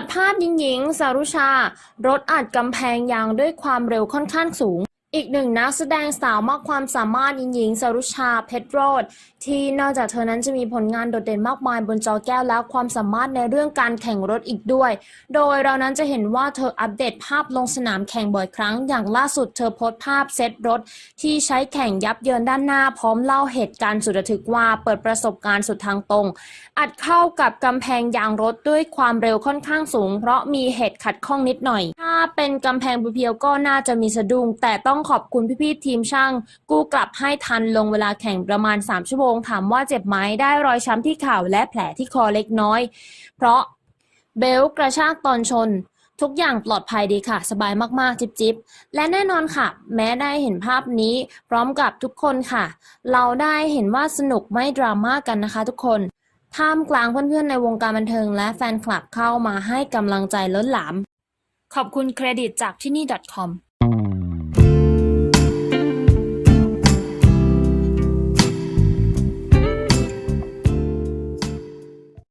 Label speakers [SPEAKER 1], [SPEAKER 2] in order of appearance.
[SPEAKER 1] ดภาพหญิงหญิงสารุชา รถอัดกำแพงยางด้วยความเร็วค่อนข้างสูง อีกหนึ่งนักแสดงสาวมากความสามารถหญิงสารุชาเพชรโรดที่นอกจากเธอนั้นจะมีผลงานโดดเด่นมากมายบนจอแก้วแล้วความสามารถในเรื่องการแข่งรถอีกด้วย โดยเรานั้นจะเห็นว่าเธออัปเดตภาพลงสนามแข่งบ่อยครั้ง อย่างล่าสุดเธอโพสต์ภาพเซตรถ ที่ใช้แข่งยับเยินด้านหน้าพร้อมเล่าเหตุการณ์สุดระทึกว่าเปิดประสบการณ์สุดทางตรง อัดเข้ากับกำแพงยางรถด้วยความเร็วค่อนข้างสูง เพราะมีเหตุขัดข้องนิดหน่อย ถ้าเป็นกำแพงเพียวๆก็น่าจะมีสะดุ้งแต่ต้ององขอบคุณพี่ๆทีมช่าง กู้กลับให้ทันลงเวลาแข่งประมาณ 3 ชั่วโมง ถามว่าเจ็บไหมได้รอยช้ำที่เข่าและแผลที่คอเล็กน้อย เพราะเบลกระชากตอนชน ทุกอย่างปลอดภัยดีค่ะ สบายมากๆ จิบๆและแน่นอนค่ะ แม้ได้เห็นภาพนี้ พร้อมกับทุกคนค่ะ เราได้เห็นว่าสนุกไม่ดราม่ากันนะคะทุกคนท่ามกลางเพื่อนๆในวงการบันเทิงและแฟนคลับเข้ามาให้กำลังใจล้นหลาม ขอบคุณเครดิตจากที่นี่ .com